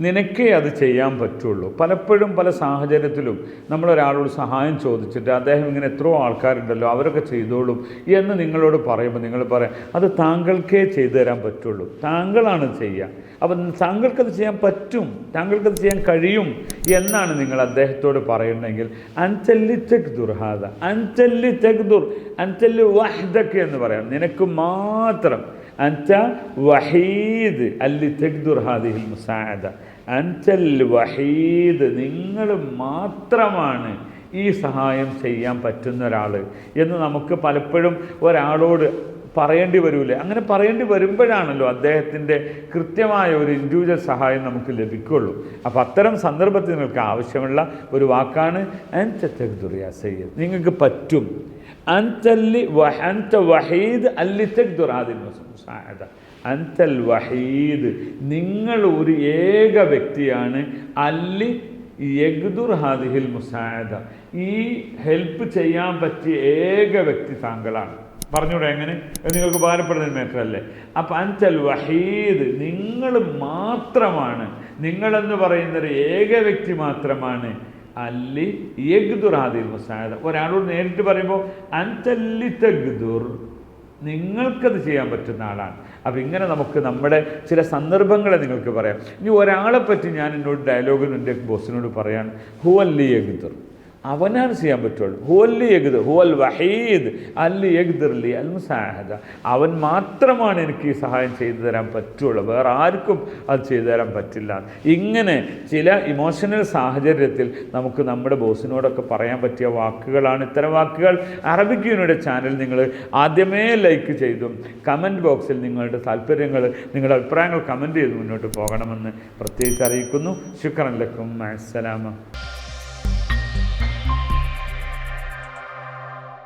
നിനക്കേ അത് ചെയ്യാൻ പറ്റുള്ളൂ. പലപ്പോഴും പല സാഹചര്യത്തിലും നമ്മളൊരാളോട് സഹായം ചോദിച്ചിട്ട് അദ്ദേഹം ഇങ്ങനെ എത്രയോ ആൾക്കാരുണ്ടല്ലോ അവരൊക്കെ ചെയ്തോളും എന്ന് നിങ്ങളോട് പറയുമ്പോൾ നിങ്ങൾ പറയാം അത് താങ്കൾക്കേ ചെയ്തു തരാൻ പറ്റുള്ളൂ. താങ്കളാണ് ചെയ്യുക അപ്പം താങ്കൾക്കത് ചെയ്യാൻ പറ്റും. താങ്കൾക്കത് ചെയ്യാൻ കഴിയും എന്നാണ് നിങ്ങൾ അദ്ദേഹത്തോട് പറയുന്നതെങ്കിൽ തെക് ദുർഹാദ അഞ്ചല്ലി തെക് ദുർ. അഞ്ചല്ലി വഹ്ദക്ക് എന്ന് പറയാം. നിനക്ക് മാത്രം അഞ്ച വഹീദ് അല്ലി തെക് ഹാദിഹിൽ മുസാഅദ. അൻചൽ വഹീദ് നിങ്ങൾ മാത്രമാണ് ഈ സഹായം ചെയ്യാൻ പറ്റുന്ന ഒരാൾ എന്ന് നമുക്ക് പലപ്പോഴും ഒരാളോട് പറയേണ്ടി വരൂലേ. അങ്ങനെ പറയേണ്ടി വരുമ്പോഴാണല്ലോ അദ്ദേഹത്തിന്റെ കൃത്യമായ ഒരു ഇൻഡിവിജ്വൽ സഹായം നമുക്ക് ലഭിക്കുള്ളൂ. അപ്പോൾ അത്തരം സന്ദർഭത്തിൽ നിങ്ങൾക്ക് ആവശ്യമുള്ള ഒരു വാക്കാണ് അൻ അൻചത്തുറിയ സയ്യദ്. നിങ്ങൾക്ക് പറ്റും. അൻതല്ലി അൻത വഹീദ് അല്ലി തെഗ്ദുറാദിൻ മുസാഅദ അൻതൽ വഹീദ്. നിങ്ങൾ ഒരു ഏക വ്യക്തിയാണ്. അല്ലി യഗ്ദുർ ഹാദിഹിൽ മുസാദ ഈ ഹെൽപ്പ് ചെയ്യാൻ പറ്റിയ ഏക വ്യക്തി താങ്കളാണ്. പറഞ്ഞൂടെ എങ്ങനെ? നിങ്ങൾക്ക് ഉപകാരപ്പെടുന്ന മാറ്റർ അല്ലേ അപ്പം അൻതൽ വഹീദ് നിങ്ങൾ മാത്രമാണ്. നിങ്ങളെന്ന് പറയുന്ന ഒരു ഏക വ്യക്തി മാത്രമാണ്. അല്ലി യഗ്ദുർ ആദിൽ മുസാഅദ ഒരാളോട് നേരിട്ട് പറയുമ്പോൾ അൻതല്ലി തഗ്ദുർ. നിങ്ങൾക്കത് ചെയ്യാൻ പറ്റുന്ന ആളാണ്. അപ്പം ഇങ്ങനെ നമുക്ക് നമ്മുടെ ചില സന്ദർഭങ്ങളെ നിങ്ങൾക്ക് പറയാം. ഇനി ഒരാളെ പറ്റി ഞാൻ എന്നോട് ഡയലോഗിൽ എന്റെ ബോസിനോട് പറയാൻ ഹുവല്ലി യഗ്ദുർ. അവനാണ് ചെയ്യാൻ പറ്റുള്ളൂ. ഹുവല്ലി യഗ്ദ് ഹുവൽ വഹീദ് അല്ലി യഗ്ദർലി അൽ മുസാഹദ അവൻ മാത്രമാണ് എനിക്ക് ഈ സഹായം ചെയ്തു തരാൻ പറ്റുള്ളൂ. വേറെ ആർക്കും അത് ചെയ്തു തരാൻ പറ്റില്ല. ഇങ്ങനെ ചില ഇമോഷണൽ സാഹചര്യത്തിൽ നമുക്ക് നമ്മുടെ ബോസിനോടൊക്കെ പറയാൻ പറ്റിയ വാക്കുകളാണ് ഇത്തരം വാക്കുകൾ. അറബിക് യൂണിയുടെ ചാനൽ നിങ്ങൾ ആദ്യമേ ലൈക്ക് ചെയ്തും കമന്റ് ബോക്സിൽ നിങ്ങളുടെ താല്പര്യങ്ങൾ നിങ്ങളുടെ അഭിപ്രായങ്ങൾ കമന്റ് ചെയ്ത് മുന്നോട്ട് പോകണമെന്ന് പ്രത്യേകിച്ച് അറിയിക്കുന്നു. ശുക്രൻ ലക്കും. അസ്സലാമ